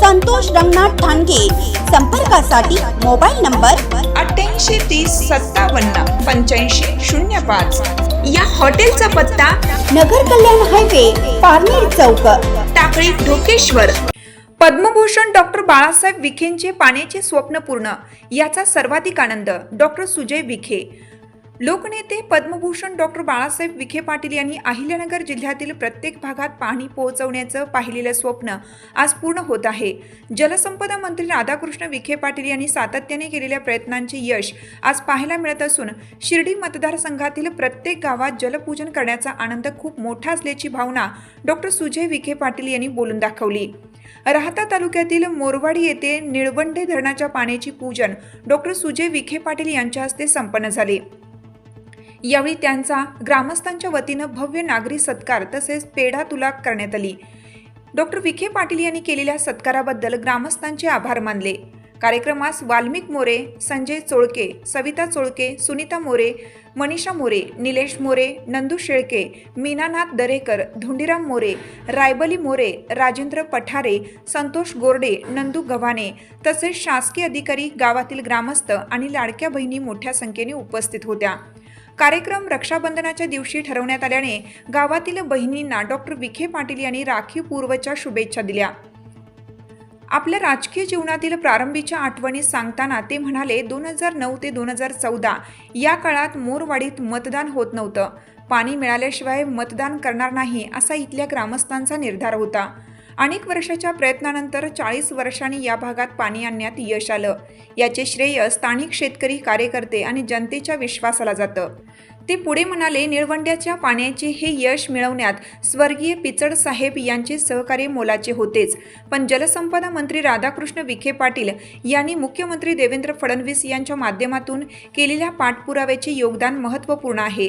संतोष रंगनाथ ठाणगे. संपर्कासाठी mobile number अठ्ठ्याऐंशी तीस सत्तावन्न पंच्याऐंशी शून्य पाच. या हॉटेलचा पत्ता नगर कल्याण हायवे पारनेर चौक. टाकळी ढोकेश्वर. पद्मभूषण डॉक्टर बाळासाहेब विखेंचे पाण्याचे स्वप्न पूर्ण. याचा सर्वाधिक आनंद डॉक्टर सुजय विखे. लोकनेते पद्मभूषण डॉक्टर बाळासाहेब विखे पाटील यांनी अहिल्यानगर जिल्ह्यातील प्रत्येक भागात पाणी पोहोचवण्याचं पाहिलेलं स्वप्न आज पूर्ण होत आहे. जलसंपदा मंत्री राधाकृष्ण विखे पाटील यांनी सातत्याने केलेल्या प्रयत्नांचे यश आज पाहायला मिळत असून शिर्डी मतदारसंघातील प्रत्येक गावात जलपूजन करण्याचा आनंद खूप मोठा असल्याची भावना डॉक्टर सुजय विखे पाटील यांनी बोलून दाखवली. राहता तालुक्यातील मोरवाडी येथे निळवंडे धरणाच्या पाण्याची पूजन डॉक्टर सुजय विखे पाटील यांच्या हस्ते संपन्न झाले. यावेळी त्यांचा ग्रामस्थांच्या वतीनं भव्य नागरी सत्कार तसेच पेढा तुला करण्यात आली. डॉक्टर विखे पाटील यांनी केलेल्या सत्काराबद्दल ग्रामस्थांचे आभार मानले. कार्यक्रमास वाल्मिक मोरे संजय चोळके सविता चोळके सुनीता मोरे मनीषा मोरे निलेश मोरे नंदू शेळके मीनानाथ दरेकर धुंडीराम मोरे रायबली मोरे राजेंद्र पठारे संतोष गोरडे नंदू गव्हाणे तसेच शासकीय अधिकारी गावातील ग्रामस्थ आणि लाडक्या बहिणी मोठ्या संख्येने उपस्थित होत्या. कार्यक्रम रक्षाबंधनाच्या दिवशी ठरवण्यात आल्याने गावातील बहिणींना डॉक्टर विखे पाटील यांनी राखी पूर्वच्या शुभेच्छा दिल्या. आपल्या राजकीय जीवनातील प्रारंभीच्या आठवणी सांगताना ते म्हणाले दोन हजार नऊ ते दोन हजार चौदा या काळात मोरवाडीत मतदान होत नव्हतं. पाणी मिळाल्याशिवाय मतदान करणार नाही असा इथल्या ग्रामस्थांचा निर्धार होता. अनेक वर्षाच्या प्रयत्नानंतर चाळीस वर्षांनी या भागात पाणी आणण्यात यश आलं. याचे श्रेय स्थानिक शेतकरी कार्यकर्ते आणि जनतेच्या विश्वासाला जातं. ते पुढे म्हणाले निळवंड्याच्या पाण्याचे हे यश मिळवण्यात स्वर्गीय पिचड साहेब यांचे सहकार्य मोलाचे होतेच. पण जलसंपदा मंत्री राधाकृष्ण विखे पाटील यांनी मुख्यमंत्री देवेंद्र फडणवीस यांच्या माध्यमातून केलेल्या पाठपुराव्याचे योगदान महत्त्वपूर्ण आहे.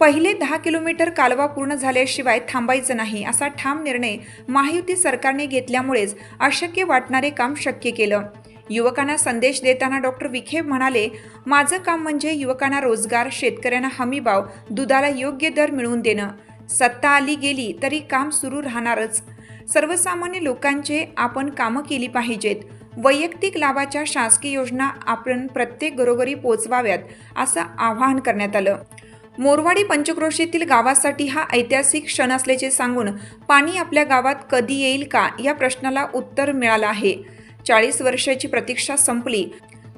पहिले दहा किलोमीटर कालवा पूर्ण झाल्याशिवाय थांबायचं नाही असा ठाम निर्णय महायुती सरकारने घेतल्यामुळेच अशक्य वाटणारे काम शक्य केलं. युवकांना संदेश देताना डॉक्टर विखे म्हणाले माझं काम म्हणजे युवकांना रोजगार शेतकऱ्यांना हमीभाव दुधाला योग्य दर मिळवून देणं. सत्ता आली गेली तरी काम सुरू राहणारच. सर्वसामान्य लोकांचे आपण कामं केली पाहिजेत. वैयक्तिक लाभाच्या शासकीय योजना आपण प्रत्येक घरोघरी पोचवाव्यात असं आवाहन करण्यात आलं. मोरवाडी पंचक्रोशीतील गावासाठी हा ऐतिहासिक क्षण असल्याचे सांगून पाणी आपल्या गावात कधी येईल का या प्रश्नाला उत्तर मिळालं आहे. चाळीस वर्षाची प्रतीक्षा संपली.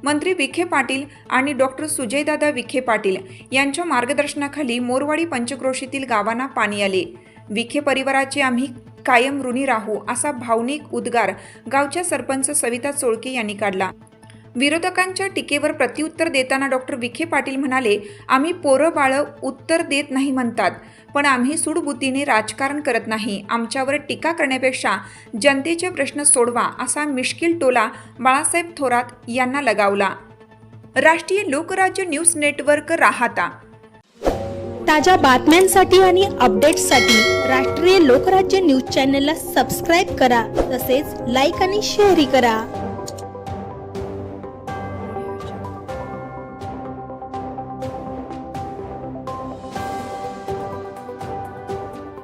मंत्री विखे पाटील आणि डॉक्टर सुजयदादा विखे पाटील यांच्या मार्गदर्शनाखाली मोरवाडी पंचक्रोशीतील गावांना पाणी आले. विखे परिवाराचे आम्ही कायम ऋणी राहू असा भावनिक उद्गार गावच्या सरपंच सविता चोळके यांनी काढला. विरोधकांच्या टीकेवर प्रत्युत्तर देताना डॉक्टर विखे पाटील म्हणाले आम्ही पोरं बाळं उत्तर देत नाही म्हणतात पण आम्ही सूडबुद्धीने राजकारण करत नाही. आमच्यावर टीका करण्यापेक्षा जनतेचे प्रश्न सोडवा असा मिश्किल टोला बाळासाहेब थोरात यांना लगावला. राष्ट्रीय लोकराज्य न्यूज नेटवर्क राहता. ताज्या बातम्यांसाठी आणि अपडेट्ससाठी राष्ट्रीय लोकराज्य न्यूज चॅनलला सबस्क्राईब करा तसेच लाईक आणि शेअरही करा.